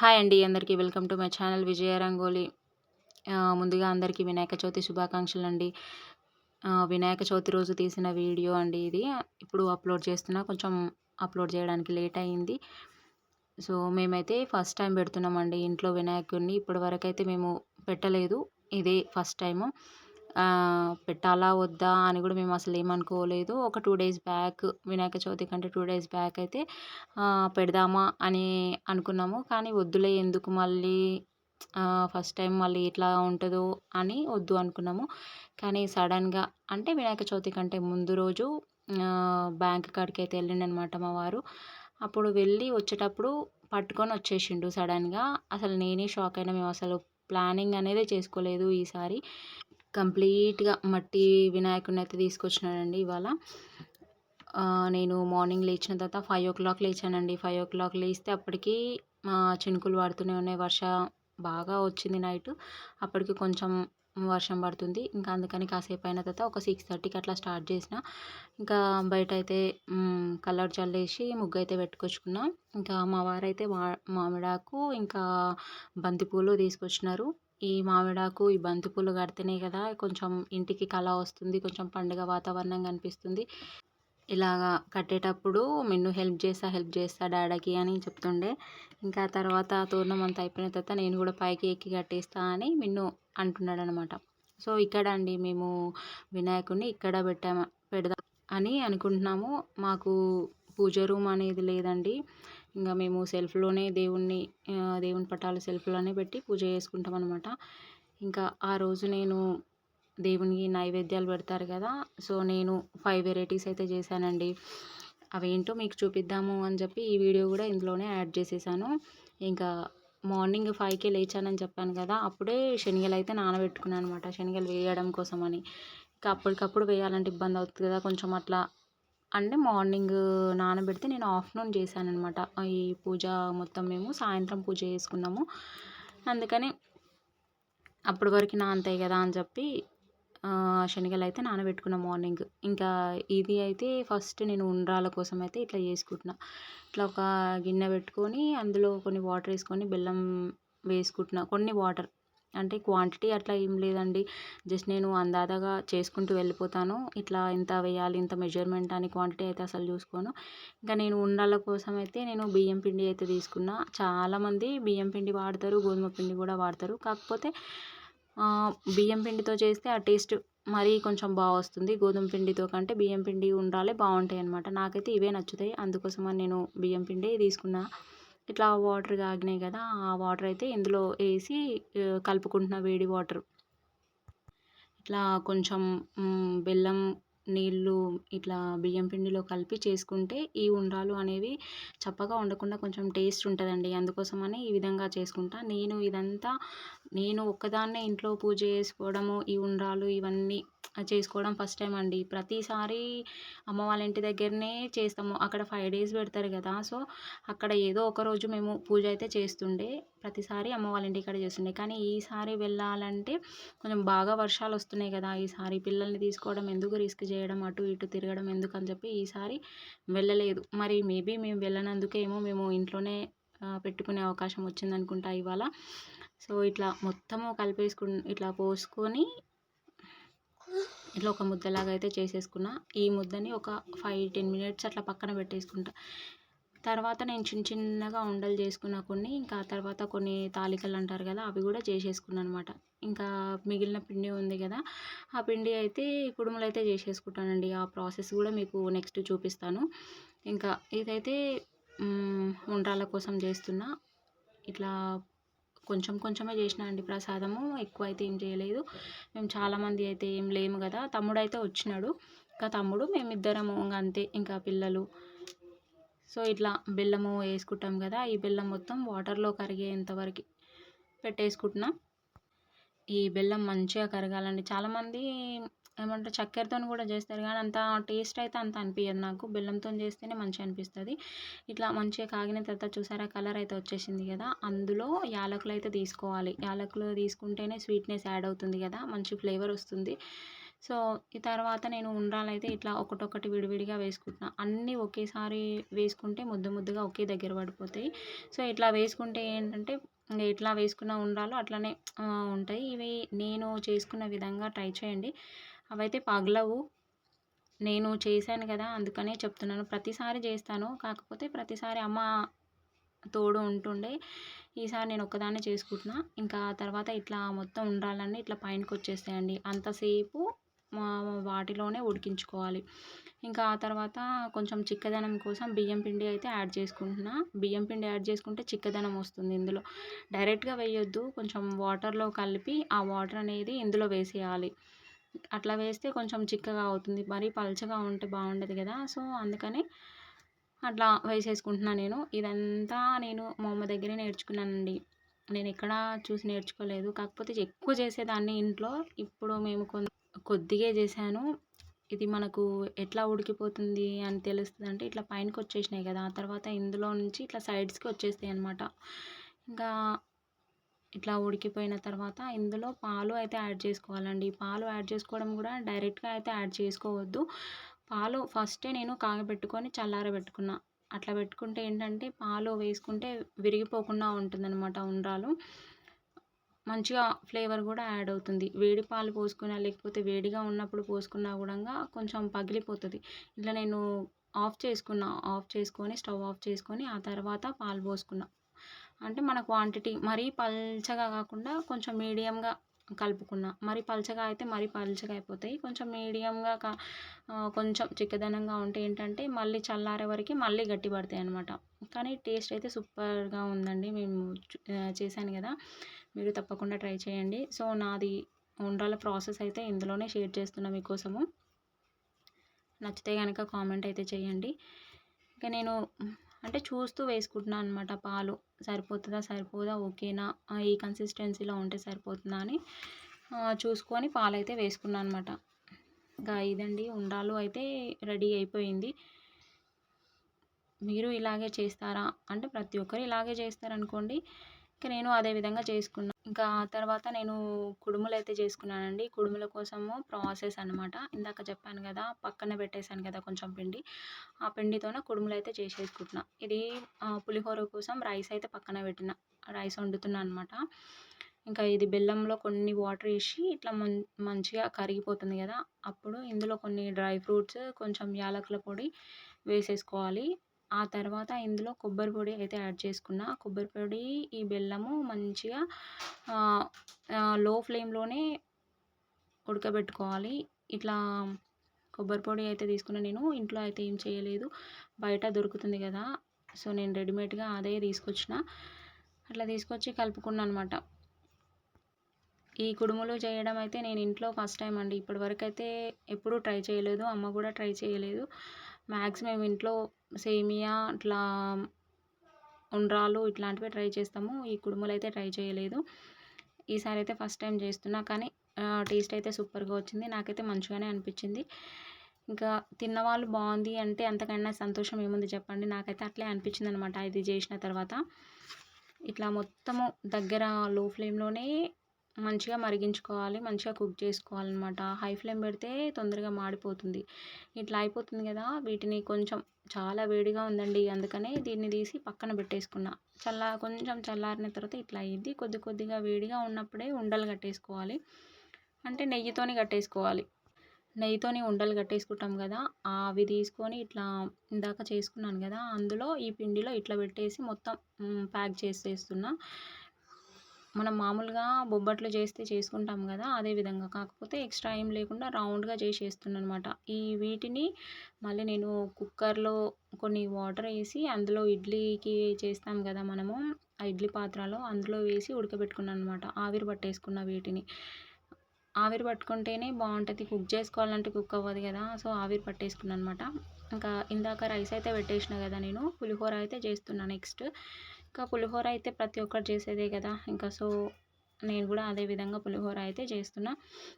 Hi అండి అందరికీ welcome to my channel Vijaya Rangoli. ముందుగా అందరికీ వినాయక చవితి శుభాకాంక్షలు అండి వినాయక చవితి రోజు తీసిన వీడియో అండి ఇది. ఇప్పుడు అప్లోడ్ చేస్తున్నా కొంచెం అప్లోడ్ చేయడానికి లేట్ అయింది. సో మేమైతే ఫస్ట్ టైం పెడుతున్నామండి ఇంట్లో వినాయకుడిని. ఇప్పటి వరకు అయితే మేము పెట్టలేదు ఇదే ఫస్ట్ టైము. పెట్టాలా వద్దా అని కూడా మేము అసలు ఏమనుకోలేదు. ఒక two days back Vinayaka Chavithi కంటే టూ డేస్ బ్యాక్ అయితే పెడదామా అని అనుకున్నాము. కానీ వద్దులే ఎందుకు మళ్ళీ ఫస్ట్ టైం మళ్ళీ ఎట్లా ఉంటుందో అని వద్దు అనుకున్నాము. కానీ సడన్గా అంటే వినాయక చవితి కంటే ముందు రోజు బ్యాంక్ కాడికి అయితే వెళ్ళిండనమాట మా వారు. అప్పుడు వెళ్ళి వచ్చేటప్పుడు పట్టుకొని వచ్చేసిండు సడన్గా. అసలు నేనే షాక్ అయినా మేము అసలు ప్లానింగ్ అనేది చేసుకోలేదు ఈసారి. కంప్లీట్గా మట్టి వినాయకుడిని అయితే తీసుకొచ్చినాడండి ఇవాళ. నేను మార్నింగ్ లేచిన తర్వాత ఫైవ్ ఓ క్లాక్ లేచానండి. ఫైవ్ ఓ క్లాక్ లేస్తే అప్పటికి చినుకులు పడుతూనే ఉన్నాయి. వర్ష బాగా వచ్చింది నైట్. అప్పటికి కొంచెం వర్షం పడుతుంది. ఇంకా అందుకని కాసేపు అయిన తర్వాత ఒక సిక్స్ థర్టీకి అట్లా స్టార్ట్ చేసిన. ఇంకా బయట అయితే కలర్ చల్లేసి ముగ్గు అయితే పెట్టుకొచ్చుకున్నా. ఇంకా మా వారైతే మా మామిడాకు ఇంకా బంతిపూలు తీసుకొచ్చినారు. ఈ మామిడాకు ఈ బంతిపూలు కడితేనే కదా కొంచెం ఇంటికి కళ వస్తుంది కొంచెం పండుగ వాతావరణం కనిపిస్తుంది. ఇలాగా కట్టేటప్పుడు మిన్ను హెల్ప్ చేస్తా హెల్ప్ చేస్తా డాడీకి అని చెప్తుండే. ఇంకా తర్వాత తోరణం అంతా అయిపోయిన తర్వాత నేను కూడా పైకి ఎక్కి కట్టేస్తా అని మిన్ను అంటున్నాడు అనమాట సో ఇక్కడ అండి మేము వినాయకుడిని ఇక్కడ పెట్టాము పెడదాం అని అనుకుంటున్నాము. మాకు పూజ రూమ్ అనేది లేదండి. ఇంకా మేము సెల్ఫ్లోనే దేవుణ్ణి దేవుని పటాలు సెల్ఫ్లోనే పెట్టి పూజ చేసుకుంటాం అనమాట ఇంకా ఆ రోజు నేను దేవునికి నైవేద్యాలు పెడతారు కదా సో నేను ఫైవ్ వెరైటీస్ అయితే చేశానండి. అవేంటో మీకు చూపిద్దాము అని చెప్పి ఈ వీడియో కూడా ఇందులోనే యాడ్ చేసేసాను. ఇంకా మార్నింగ్ ఫైవ్కే లేచానని చెప్పాను కదా అప్పుడే శనగలు అయితే నానబెట్టుకున్నాను అనమాట శనగలు వేయడం కోసమని. ఇంకా అప్పటికప్పుడు వేయాలంటే ఇబ్బంది అవుతుంది కదా కొంచెం అట్లా అంటే మార్నింగ్ నానబెడితే నేను ఆఫ్టర్నూన్ చేశాను అనమాట ఈ పూజ మొత్తం మేము సాయంత్రం పూజ చేసుకున్నాము. అందుకని అప్పటి వరకు నానతాయి కదా అని చెప్పి శనగలు అయితే నానబెట్టుకున్న మార్నింగ్. ఇంకా ఇది అయితే ఫస్ట్ నేను ఉండ్రాల కోసం అయితే ఇట్లా చేసుకుంటున్నా. ఇట్లా ఒక గిన్నె పెట్టుకొని అందులో కొన్ని వాటర్ వేసుకొని బెల్లం వేసుకుంటున్నా. కొన్ని వాటర్. అంటే క్వాంటిటీ అట్లా ఏం లేదండి. జస్ట్ నేను అందాదగా చేసుకుంటూ వెళ్ళిపోతాను. ఇట్లా ఇంత వేయాలి ఇంత మెజర్మెంట్ అని క్వాంటిటీ అయితే అసలు చూసుకోను. ఇంకా నేను ఉండాల కోసం అయితే నేను బియ్యం పిండి అయితే తీసుకున్నా. చాలామంది బియ్యం పిండి వాడతారు గోధుమ పిండి కూడా వాడతారు. కాకపోతే బియ్యం పిండితో చేస్తే ఆ టేస్ట్ మరీ కొంచెం బాగా వస్తుంది. గోధుమ పిండితో కంటే బియ్యం పిండి ఉండాలి బాగుంటాయి అనమాట నాకైతే ఇవే నచ్చుతాయి. అందుకోసమని నేను బియ్యం పిండి తీసుకున్నా. ఇట్లా వాటర్ కాగినాయి కదా ఆ వాటర్ అయితే ఇందులో వేసి కలుపుకుంటున్న వేడి వాటర్. ఇట్లా కొంచెం బెల్లం నీళ్ళు ఇట్లా బియ్యం పిండిలో కలిపి చేసుకుంటే ఈ ఉండ్రాలు అనేవి చప్పగా ఉండకుండా కొంచెం టేస్ట్ ఉంటుందండి. అందుకోసమని ఈ విధంగా చేసుకుంటా. నేను ఇదంతా నేను ఒక్కదాన్నే ఇంట్లో పూజ చేసుకోవడము ఈ ఉండ్రాలు ఇవన్నీ చేసుకోవడం ఫస్ట్ టైం అండి. ప్రతిసారి అమ్మ వాళ్ళ ఇంటి దగ్గరనే చేస్తాము. అక్కడ ఫైవ్ డేస్ పెడతారు కదా సో అక్కడ ఏదో ఒక రోజు మేము పూజ అయితే చేస్తుండే. ప్రతిసారి అమ్మ వాళ్ళ ఇంటి కాడ చేస్తుండే. కానీ ఈసారి వెళ్ళాలంటే కొంచెం బాగా వర్షాలు వస్తున్నాయి కదా ఈసారి పిల్లల్ని తీసుకోవడం ఎందుకు రిస్క్ చేయడం అటు ఇటు తిరగడం ఎందుకు అని చెప్పి ఈసారి వెళ్ళలేదు. మరి మేబీ మేము వెళ్ళనందుకేమో మేము ఇంట్లోనే పెట్టుకునే అవకాశం వచ్చిందనుకుంటా ఇవాళ. సో ఇట్లా మొత్తము కలిపేసుకు ఇట్లా పోసుకొని ఇట్లా ఒక ముద్దలాగా అయితే చేసేసుకున్న. ఈ ముద్దని ఒక ఫైవ్ టెన్ మినిట్స్ అట్లా పక్కన పెట్టేసుకుంటా. తర్వాత నేను చిన్న చిన్నగా ఉండలు చేసుకున్న కొన్ని ఇంకా తర్వాత కొన్ని తాలికలు అంటారు కదా అవి కూడా చేసేసుకున్నాను అనమాట ఇంకా మిగిలిన పిండి ఉంది కదా ఆ పిండి అయితే కుడుములు అయితే చేసేసుకుంటానండి. ఆ ప్రాసెస్ కూడా మీకు నెక్స్ట్ చూపిస్తాను. ఇంకా ఇదైతే ఉండ్రాల కోసం చేస్తున్నా. ఇట్లా కొంచెం కొంచెమే చేసిన అండి ప్రసాదము. ఎక్కువ అయితే ఏం చేయలేదు. మేము చాలామంది అయితే ఏం లేము కదా. తమ్ముడు అయితే వచ్చినాడు. ఇంకా తమ్ముడు మేమిద్దరము ఇంకా అంతే. ఇంకా పిల్లలు. సో ఇట్లా బెల్లము వేసుకుంటాం కదా. ఈ బెల్లం మొత్తం వాటర్లో కరిగేంతవరకు పెట్టేసుకుంటున్నాం పెట్టేసుకుంటున్నా. ఈ బెల్లం మంచిగా కరగాలండి. చాలామంది ఏమంటారు? చక్కెరతో కూడా చేస్తారు. కానీ అంత టేస్ట్ అయితే అంత అనిపించదు నాకు. బెల్లంతో చేస్తేనే మంచిగా అనిపిస్తుంది. ఇట్లా మంచిగా కాగిన తర్వాత చూసారా? కలర్ అయితే వచ్చేసింది కదా. అందులో యాలకులు అయితే తీసుకోవాలి. యాలకులు తీసుకుంటేనే స్వీట్నెస్ యాడ్ అవుతుంది కదా. మంచి ఫ్లేవర్ వస్తుంది. సో ఈ తర్వాత నేను ఉండ్రాలైతే ఇట్లా ఒకటొకటి విడివిడిగా వేసుకుంటున్నా. అన్నీ ఒకేసారి వేసుకుంటే ముద్ద ముద్దగా ఒకే దగ్గర పడిపోతాయి. సో ఇట్లా వేసుకుంటే ఏంటంటే ఎట్లా వేసుకున్న ఉండాలో అట్లనే ఉంటాయి. ఇవి నేను చేసుకున్న విధంగా ట్రై చేయండి. అవైతే పగలవు. నేను చేశాను కదా అందుకనే చెప్తున్నాను. ప్రతిసారి చేస్తాను. కాకపోతే ప్రతిసారి అమ్మ తోడు ఉంటుండే. ఈసారి నేను ఒక్కదాన్నే చేసుకుంటున్నా. ఇంకా తర్వాత ఇట్లా మొత్తం ఉండాలని ఇట్లా పైనకి వచ్చేస్తాయండి అంతసేపు వాటిలోనే ఉడికించుకోవాలి. ఇంకా ఆ తర్వాత కొంచెం చిక్కదనం కోసం బియ్యం పిండి అయితే యాడ్ చేసుకుంటున్నా. బియ్యం పిండి యాడ్ చేసుకుంటే చిక్కదనం వస్తుంది ఇందులో. డైరెక్ట్గా వేయొద్దు. కొంచెం వాటర్లో కలిపి ఆ వాటర్ అనేది ఇందులో వేసేయాలి. అట్లా వేస్తే కొంచెం చిక్కగా అవుతుంది. మరీ పలచగా ఉంటే బాగుండదు కదా. సో అందుకని అట్లా వేసేసుకుంటున్నాను నేను. ఇదంతా నేను మా అమ్మ దగ్గరే నేర్చుకున్నానండి. నేను ఎక్కడ చూసి నేర్చుకోలేదు. కాకపోతే ఎక్కువ చేసేదాన్ని ఇంట్లో. ఇప్పుడు మేము కొద్దిగా చేశాను. ఇది మనకు ఎట్లా ఉడికిపోతుంది అని తెలుస్తుంది అంటే ఇట్లా పైనకి వచ్చేసినాయి కదా. ఆ తర్వాత ఇందులో నుంచి ఇట్లా సైడ్స్కి వచ్చేస్తాయి అనమాట ఇంకా ఇట్లా ఉడికిపోయిన తర్వాత ఇందులో పాలు అయితే యాడ్ చేసుకోవాలండి. పాలు యాడ్ చేసుకోవడం కూడా డైరెక్ట్గా అయితే యాడ్ చేసుకోవద్దు. పాలు ఫస్టే నేను కాగబెట్టుకొని చల్లారబెట్టుకున్నా. అట్లా పెట్టుకుంటే ఏంటంటే పాలు వేసుకుంటే విరిగిపోకుండా ఉంటుందన్నమాట ఉండ్రాలు. మంచిగా ఫ్లేవర్ కూడా యాడ్ అవుతుంది. వేడి పాలు పోసుకున్నా లేకపోతే వేడిగా ఉన్నప్పుడు పోసుకున్నా కూడా కొంచెం పగిలిపోతుంది. ఇట్లా నేను ఆఫ్ చేసుకున్నా. ఆఫ్ చేసుకొని స్టవ్ ఆఫ్ చేసుకొని ఆ తర్వాత పాలు పోసుకున్నా. అంటే మన క్వాంటిటీ మరీ పల్చగా కాకుండా కొంచెం మీడియంగా కలుపుకున్నా. మరి పలచగా అయితే మరీ పలచగా అయిపోతాయి. కొంచెం మీడియంగా కా కొంచెం చిక్కదనంగా ఉంటే ఏంటంటే మళ్ళీ చల్లారే వరకు మళ్ళీ గట్టి పడతాయి అనమాట కానీ టేస్ట్ అయితే సూపర్గా ఉందండి. మేము చేశాను కదా. మీరు తప్పకుండా ట్రై చేయండి. సో నాది ఉండాల ప్రాసెస్ అయితే ఇందులోనే షేర్ చేస్తున్నా మీకోసము. నచ్చితే కనుక కామెంట్ అయితే చేయండి. ఇంకా నేను అంటే చూస్తూ వేసుకుంటున్నాను అనమాట పాలు సరిపోతుందా సరిపోదా ఓకేనా? ఈ కన్సిస్టెన్సీలో ఉంటే సరిపోతుందా అని చూసుకొని పాలు అయితే వేసుకున్నాను అనమాట ఇంకా ఇదండి ఉండాలు అయితే రెడీ అయిపోయింది. మీరు ఇలాగే చేస్తారా? అంటే ప్రతి ఒక్కరు ఇలాగే చేస్తారనుకోండి ఇంకా నేను అదే విధంగా చేసుకున్నాను ఇంకా ఆ తర్వాత నేను కుడుములు అయితే చేసుకున్నానండి. కుడుముల కోసము ప్రాసెస్ అనమాట ఇందాక చెప్పాను కదా పక్కన పెట్టేశాను కదా కొంచెం పిండి. ఆ పిండితోనే కుడుములు అయితే చేసేసుకుంటున్నా. ఇది పులిహోర కోసం రైస్ అయితే పక్కన పెట్టిన. రైస్ వండుతున్నా అనమాట ఇంకా ఇది బెల్లంలో కొన్ని వాటర్ వేసి ఇట్లా మంచిగా కరిగిపోతుంది కదా అప్పుడు ఇందులో కొన్ని డ్రై ఫ్రూట్స్ కొంచెం యాలకుల పొడి వేసేసుకోవాలి. ఆ తర్వాత ఇందులో కొబ్బరి పొడి అయితే యాడ్ చేసుకున్న. కొబ్బరి పొడి ఈ బెల్లము మంచిగా లో ఫ్లేమ్లోనే ఉడకబెట్టుకోవాలి. ఇట్లా కొబ్బరి పొడి అయితే తీసుకున్న నేను. ఇంట్లో అయితే ఏం చేయలేదు. బయట దొరుకుతుంది కదా. సో నేను రెడీమేడ్గా అదే తీసుకొచ్చిన. అట్లా తీసుకొచ్చి కలుపుకున్నాను అనమాట ఈ కుడుములు చేయడం అయితే నేను ఇంట్లో ఫస్ట్ టైం అండి. ఇప్పటివరకు అయితే ఎప్పుడూ ట్రై చేయలేదు. అమ్మ కూడా ట్రై చేయలేదు. మ్యాక్సిమం ఇంట్లో సేమియా అట్లా ఉండ్రాలు ఇట్లాంటివి ట్రై చేస్తాము. ఈ కుడుములు అయితే ట్రై చేయలేదు. ఈసారి అయితే ఫస్ట్ టైం చేస్తున్నా కానీ టేస్ట్ అయితే సూపర్గా వచ్చింది. నాకైతే మంచిగానే అనిపించింది. ఇంకా తిన్నవాళ్ళు బాగుంది అంటే అంతకన్నా సంతోషం ఏముంది చెప్పండి? నాకైతే అట్లే అనిపించింది అనమాట ఇది చేసిన తర్వాత ఇట్లా మొత్తము దగ్గర లో ఫ్లేమ్లోనే మంచిగా మరిగించుకోవాలి మంచిగా కుక్ చేసుకోవాలన్నమాట. హై ఫ్లేమ్ పెడితే తొందరగా మాడిపోతుంది. ఇట్లా అయిపోతుంది కదా వీటిని కొంచెం చాలా వేడిగా ఉందండి. అందుకనే దీన్ని తీసి పక్కన పెట్టేసుకున్నా. చల్ల కొంచెం చల్లారిన తర్వాత ఇట్లా అయ్యింది కొద్ది కొద్దిగా వేడిగా ఉన్నప్పుడే ఉండలు కట్టేసుకోవాలి. అంటే నెయ్యితోని కట్టేసుకోవాలి. నెయ్యితోని ఉండలు కట్టేసుకుంటాం కదా అవి తీసుకొని ఇట్లా ఇందాక చేసుకున్నాను కదా అందులో ఈ పిండిలో ఇట్లా పెట్టేసి మొత్తం ప్యాక్ చేసేస్తున్నా. మనం మామూలుగా బొబ్బట్లు చేస్తే చేసుకుంటాం కదా అదే విధంగా. కాకపోతే ఎక్స్ట్రా ఏం లేకుండా రౌండ్గా చేసేస్తున్నాను అనమాట ఈ వీటిని మళ్ళీ నేను కుక్కర్లో కొన్ని వాటర్ వేసి అందులో ఇడ్లీకి చేస్తాం కదా మనము ఆ ఇడ్లీ పాత్రలో అందులో వేసి ఉడకబెట్టుకున్నాను అనమాట ఆవిరి పట్టేసుకున్న వీటిని. ఆవిరి పట్టుకుంటేనే బాగుంటుంది. కుక్ చేసుకోవాలంటే కుక్ అవ్వదు కదా సో ఆవిరి పట్టేసుకున్నాను అనమాట ఇంకా ఇందాక రైస్ అయితే పెట్టేసిన కదా నేను పులిహోర అయితే చేస్తున్నాను నెక్స్ట్. ఇంకా పులిహోర అయితే ప్రతి ఒక్కరు చేసేదే కదా. ఇంకా సో నేను కూడా అదే విధంగా పులిహోర అయితే చేస్తున్నా.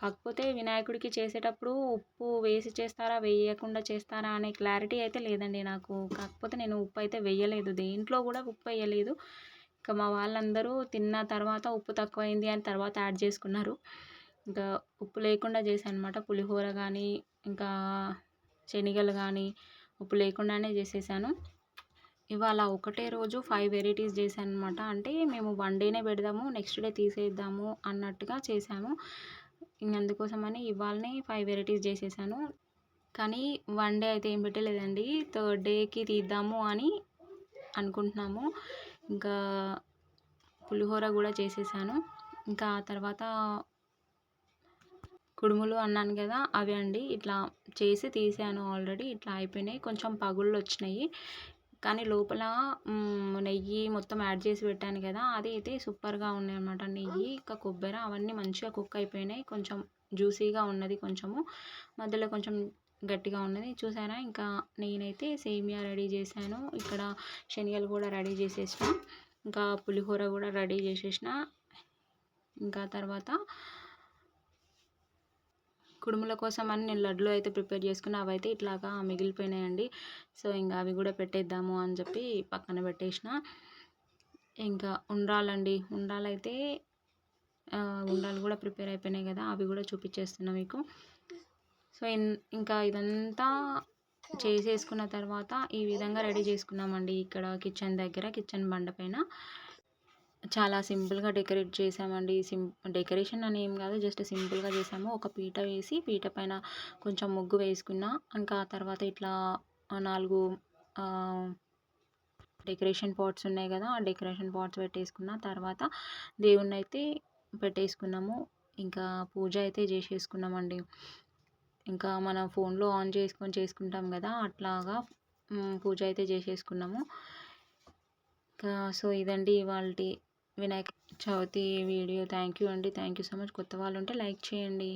కాకపోతే వినాయకుడికి చేసేటప్పుడు ఉప్పు వేసి చేస్తారా వేయకుండా చేస్తారా అనే క్లారిటీ అయితే లేదండి నాకు. కాకపోతే నేను ఉప్పు అయితే వేయలేదు. దేంట్లో కూడా ఉప్పు వేయలేదు. ఇంకా మా వాళ్ళందరూ తిన్న తర్వాత ఉప్పు తక్కువైంది అని తర్వాత యాడ్ చేసుకున్నారు. ఇంకా ఉప్పు లేకుండా చేశాను అనమాట పులిహోర కానీ ఇంకా శనగలు కానీ ఉప్పు లేకుండానే చేసేసాను. ఇవాళ ఒకటే రోజు ఫైవ్ వెరైటీస్ చేశాను అనమాట అంటే మేము వన్ డేనే పెడదాము నెక్స్ట్ డే తీసేద్దాము అన్నట్టుగా చేశాము. అందుకోసమని ఇవాళనే ఫైవ్ వెరైటీస్ చేసేసాను. కానీ వన్ డే అయితే ఏం పెట్టలేదండి. థర్డ్ డేకి తీద్దాము అని అనుకుంటున్నాము. ఇంకా పులిహోర కూడా చేసేసాను. ఇంకా ఆ తర్వాత కుడుములు అన్నాను కదా అవి అండి. ఇట్లా చేసి తీసాను ఆల్రెడీ ఇట్లా అయిపోయినాయి. కొంచెం పగుళ్ళు వచ్చినాయి. కానీ లోపల నెయ్యి మొత్తం యాడ్ చేసి పెట్టాను కదా అది అయితే సూపర్గా ఉన్నాయి అనమాట నెయ్యి ఇంకా కొబ్బరి అవన్నీ మంచిగా కుక్ అయిపోయినాయి. కొంచెం జ్యూసీగా ఉన్నది కొంచెము. మధ్యలో కొంచెం గట్టిగా ఉన్నది. చూసారా? ఇంకా నేనైతే సేమియా రెడీ చేశాను. ఇక్కడ శనగలు కూడా రెడీ చేసేసిన. ఇంకా పులిహోర కూడా రెడీ చేసేసిన. ఇంకా తర్వాత కుడుముల కోసం అని నేను లడ్లు అయితే ప్రిపేర్ చేసుకుని అవి అయితే ఇట్లాగా మిగిలిపోయినాయండి. సో ఇంకా అవి కూడా పెట్టేద్దాము అని చెప్పి పక్కన పెట్టేసిన. ఇంకా ఉండాలండి ఉండాలైతే ఉండాలు కూడా ప్రిపేర్ అయిపోయినాయి కదా అవి కూడా చూపించేస్తున్నా మీకు. సో ఇంకా ఇదంతా చేసేసుకున్న తర్వాత ఈ విధంగా రెడీ చేసుకున్నామండి ఇక్కడ కిచెన్ దగ్గర కిచెన్ బండ పైన. చాలా సింపుల్గా డెకరేట్ చేసామండి. సిం డెకరేషన్ అని ఏం కాదు జస్ట్ సింపుల్గా చేసాము. ఒక పీట వేసి పీట పైన కొంచెం ముగ్గు వేసుకున్న ఇంకా తర్వాత ఇట్లా నాలుగు డెకరేషన్ పాట్స్ ఉన్నాయి కదా ఆ డెకరేషన్ పాట్స్ పెట్టేసుకున్న తర్వాత దేవుణ్ణి అయితే పెట్టేసుకున్నాము. ఇంకా పూజ అయితే చేసేసుకున్నామండి. ఇంకా మనం ఫోన్లో ఆన్ చేసుకొని చేసుకుంటాం కదా అట్లాగా పూజ అయితే చేసేసుకున్నాము. ఇంకా సో ఇదండి ఇవాళ Vinayaka Chavithi video. Thank you అండి. థ్యాంక్ యూ సో మచ్ కొత్త వాళ్ళు ఉంటే లైక్ చేయండి.